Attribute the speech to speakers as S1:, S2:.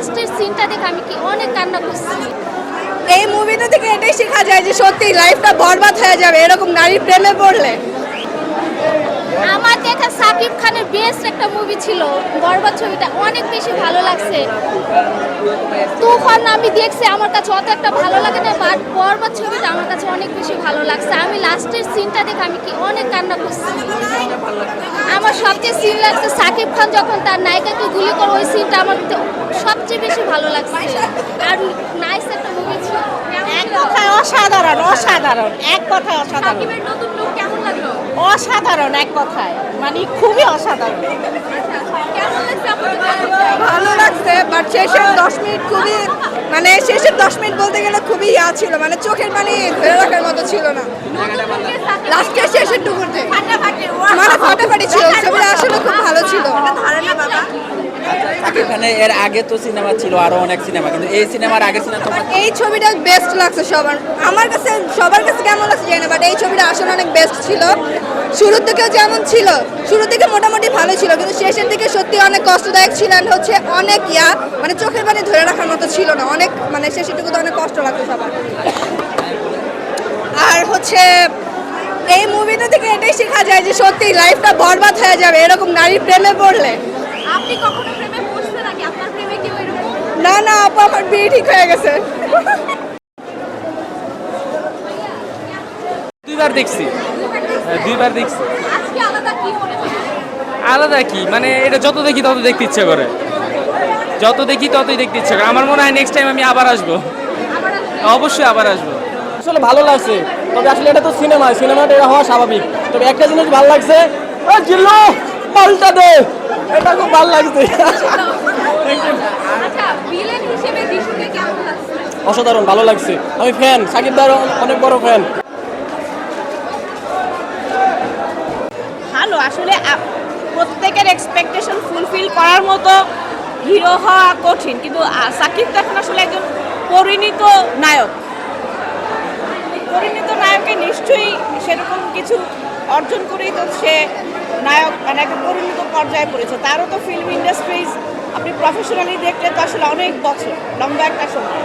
S1: লাস্টের সিনটা দেখে আমি কি অনেক কান্না করছি।
S2: এই মুভিটা থেকে এটাই শেখা যায় যে সত্যি লাইফটা বরবাদ হয়ে যাবে এরকম নারীর প্রেমে পড়লে।
S1: আমার দেখা সাকিব খানের বেস্ট একটা মুভি ছিল বরবাদ ছবিটা অনেক বেশি ভালো লাগছে। তুফান আমি দেখছি আমার কাছে অত একটা ভালো লাগে না বাট বরবাদ ছবিটা আমার কাছে অনেক বেশি ভালো লাগছে। আমি লাস্টের সিনটা দেখে আমি কি অনেক কান্না করছি। আমার সবচেয়ে সিন লাগছে সাকিব খান যখন তার নায়িকাকে গুলি করে ওই সিনটা আমার সবচেয়ে বেশি ভালো লাগছে। আর নাইস একটা মুভি ছিল।
S3: এক কথায় অসাধারণ অসাধারণ। এক কথায় অসাধারণ।
S1: নতুন লুক কেমন লাগল?
S3: অসাধারণ এক কথায়। মানে খুবই অসাধারণ।
S1: কেমন লাগছে আপনার
S2: ভালো লাগছে বাট শেষের দশ মিনিট খুবই মানে শেষের দশ মিনিট বলতে গেলে খুবই ইয়া ছিল মানে চোখের পানি ধরে রাখার মতো ছিল না। লাস্টের শেষের টুকুতে মানে ফাটাফাটি ছিল ছবিটা আসলে খুব ভালো ছিল
S4: খানের এর আগে তো সিনেমা ছিল আরও অনেক সিনেমা কিন্তু এই সিনেমার আগে সিনেমা
S2: এই ছবিটা বেস্ট লাগছে সবার। আমার কাছে সবার কাছে কেমন লাগছে জানি না বাট এই ছবিটা আসলে অনেক বেস্ট ছিল। শুরুর দিকেও যেমন ছিল শুরুর দিকে মোটামুটি ভালো ছিল কিন্তু শেষের দিকে সত্যি অনেক কষ্টদায়ক ছিল and হচ্ছে অনেক ইয়া মানে চোখের পানি ধরে রাখার মতো ছিল না। অনেক মানে শেষের দিকে তো অনেক কষ্ট লাগতো সবার। আর হচ্ছে এই মুভিটা থেকে এটাই শেখা যায় যে সত্যি লাইফটা বরবাদ হয়ে যাবে এরকম নারীর প্রেমে পড়লে।
S1: আপনি কখনো প্রেমে
S2: না না আপু আমার বিয়ে ঠিক হয়ে গেছে।
S5: দুইবার দেখছি। হ্যাঁ, দুইবার দেখছি।
S1: আলাদা কি? মনে
S5: আলাদা কি এটা যত দেখি তত দেখতে ইচ্ছে করে। যত দেখি ততই দেখতে ইচ্ছে করে। আমার মনে হয় নেক্সট টাইম আমি আবার আসব। অবশ্যই আবার আসব।
S6: আসলে ভালো লাগছে। তবে আসলে এটা তো সিনেমা। সিনেমাটা এটা হওয়া স্বাভাবিক। তবে একটা জিনিস ভালো লাগছে। জিল্লু পাল্টা দে। এটা খুব ভালো লাগছে।
S1: আচ্ছা
S6: অসাধারণ ভালো লাগছে। আমি ফ্যান সাকিব দার অনেক বড় ফ্যান
S3: ভালো আসলে প্রত্যেকের এক্সপেকটেশন ফুলফিল করার মতো হিরো হওয়া কঠিন কিন্তু সাকিব তো এখন আসলে একজন পরিণত নায়ক। পরিণীত নায়কে নিশ্চয়ই সেরকম কিছু অর্জন করেই তো সে নায়ক মানে একটা পরিণত পর্যায়ে পড়েছে। তারও তো ফিল্ম ইন্ডাস্ট্রিজ আপনি প্রফেশনালি দেখলে তো আসলে অনেক বছর লম্বা একটা সময়।